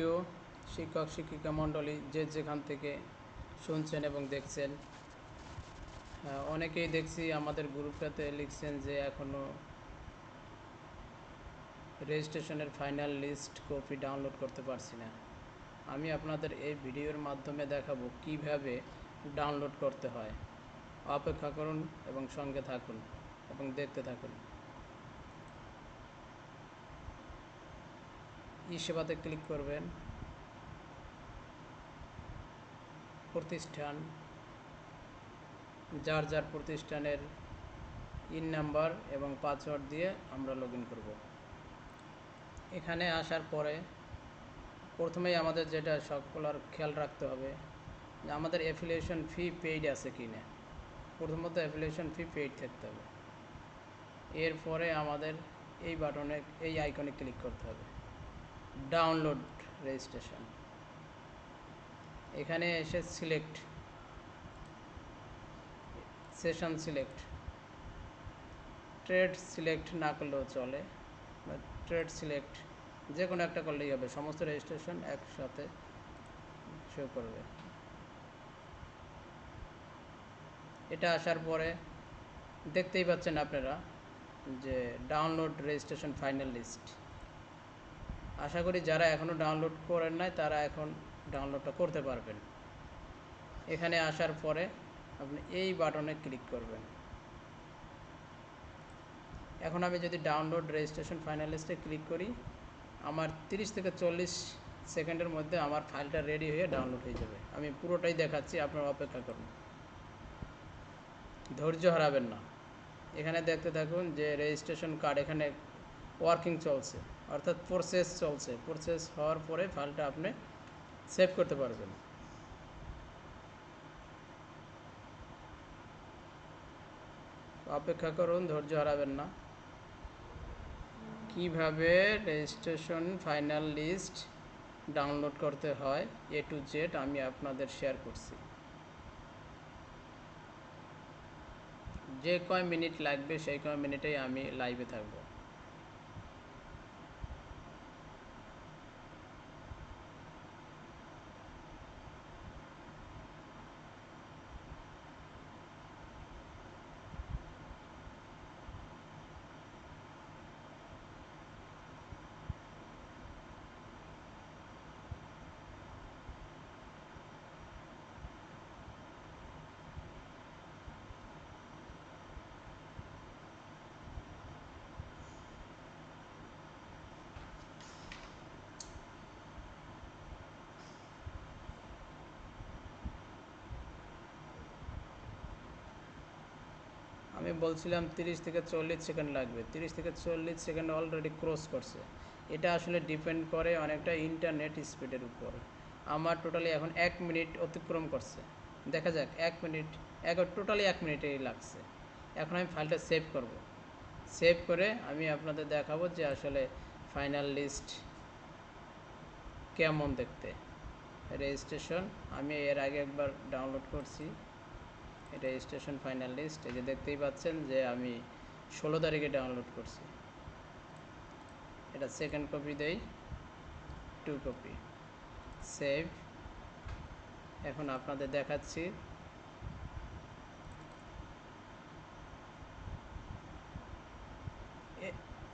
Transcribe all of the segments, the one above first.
You শিক্ষক, শিক্ষিকা মণ্ডলী যে যেখান থেকে শুনছেন এবং দেখছেন। অনেকেই দেখছি আমাদের গ্রুপটাতে লিখছেন যে এখনও রেজিস্ট্রেশনের ফাইনাল লিস্ট কপি ডাউনলোড করতে পারছি না। আমি আপনাদের এই ভিডিওর মাধ্যমে দেখাবো কীভাবে ডাউনলোড করতে হয়। অপেক্ষা করুন এবং সঙ্গে থাকুন এবং দেখতে থাকুন। ই সেবাতে ক্লিক করবেন। প্রতিষ্ঠান। যার যার প্রতিষ্ঠানের ইন নাম্বার এবং পাসওয়ার্ড দিয়ে আমরা লগ ইন করব। এখানে আসার পরে প্রথমেই আমাদের যেটা সকলার খেয়াল রাখতে হবে, যে আমাদের অ্যাফিলিয়েশন ফি পেইড আছে কি না প্রথমত অ্যাফিলিয়েশন ফি পেইড থাকতে হবে। এরপরে আমাদের এই বাটনে এই আইকনে ক্লিক করতে হবে। ডাউনলোড রেজিস্ট্রেশন এখানে এসে select session select trade select না করলেও চলে বা ট্রেড সিলেক্ট যে কোনো একটা করলেই হবে, সমস্ত রেজিস্ট্রেশন একসাথে শো করবে। এটা আসার পরে দেখতেই পাচ্ছেন আপনারা যে ডাউনলোড রেজিস্ট্রেশন ফাইনাল লিস্ট আশা করি যারা এখনও ডাউনলোড করেন নাই, তারা এখন ডাউনলোডটা করতে পারবেন। এখানে আসার পরে আপনি এই বাটনে ক্লিক করবেন। এখন আমি যদি ডাউনলোড রেজিস্ট্রেশন ফাইনালিস্টে ক্লিক করি, আমার 30 থেকে চল্লিশ সেকেন্ডের মধ্যে আমার ফাইলটা রেডি হয়ে ডাউনলোড হয়ে যাবে। আমি পুরোটাই দেখাচ্ছি, আপনারা অপেক্ষা করুন। ধৈর্য হারাবেন না। এখানে দেখতে থাকুন যে রেজিস্ট্রেশন কার্ড এখানে ওয়ার্কিং চলছে। অর্থাৎ প্রসেস চলছে। প্রসেস হওয়ার পরে ফাইলটা আপনি সেভ করতে পারবেন। অপেক্ষা করুন, ধৈর্য হারাবেন না। কীভাবে রেজিস্ট্রেশন ফাইনাল লিস্ট ডাউনলোড করতে হয় এ টু জেড আমি আপনাদের শেয়ার করছি। যে কয় মিনিট লাগবে, সেই কয় মিনিটেই আমি লাইভে থাকব। আমি বলছিলাম 30 থেকে চল্লিশ সেকেন্ড লাগবে। 30 থেকে চল্লিশ সেকেন্ড অলরেডি ক্রস করছে। এটা আসলে ডিপেন্ড করে অনেকটা ইন্টারনেট স্পিডের উপর। আমার টোটালি এখন এক মিনিট অতিক্রম করছে। দেখা যাক, এক মিনিট এক টোটালি এক মিনিটেই লাগছে। এখন আমি ফাইলটা সেভ করব। সেভ করে আমি আপনাদের দেখাবো যে আসলে ফাইনাল লিস্ট কেমন দেখতে। রেজিস্ট্রেশন আমি এর আগে একবার ডাউনলোড করছি। এটা স্টেশন ফাইনাল লিস্ট, এই যে দেখতেই পাচ্ছেন যে আমি ষোলো তারিখে ডাউনলোড করছি। এটা সেকেন্ড কপি দেই টু কপি সেভ এখন আপনাদের দেখাচ্ছি।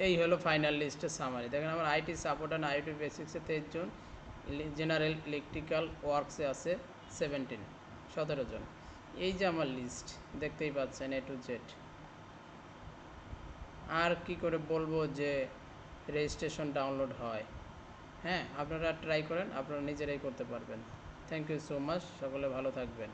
এই হলো ফাইনাল লিস্টের সামারি দেখেন আমার আইটি সাপোর্ট অ্যান্ড আইটি বেসিক্সে তেইশ জন জেনারেল ইলেকট্রিক্যাল ওয়ার্কসে আছে সেভেন্টিন সতেরো জন। এই যে আমার লিস্ট দেখতেই পাচ্ছেন এ টু জেড আর কি করে বলব যে রেজিস্ট্রেশন ডাউনলোড হয়। হ্যাঁ আপনারা ট্রাই করেন, আপনারা নিজেরাই করতে পারবেন। থ্যাংক ইউ সো মাচ সকলে ভালো থাকবেন।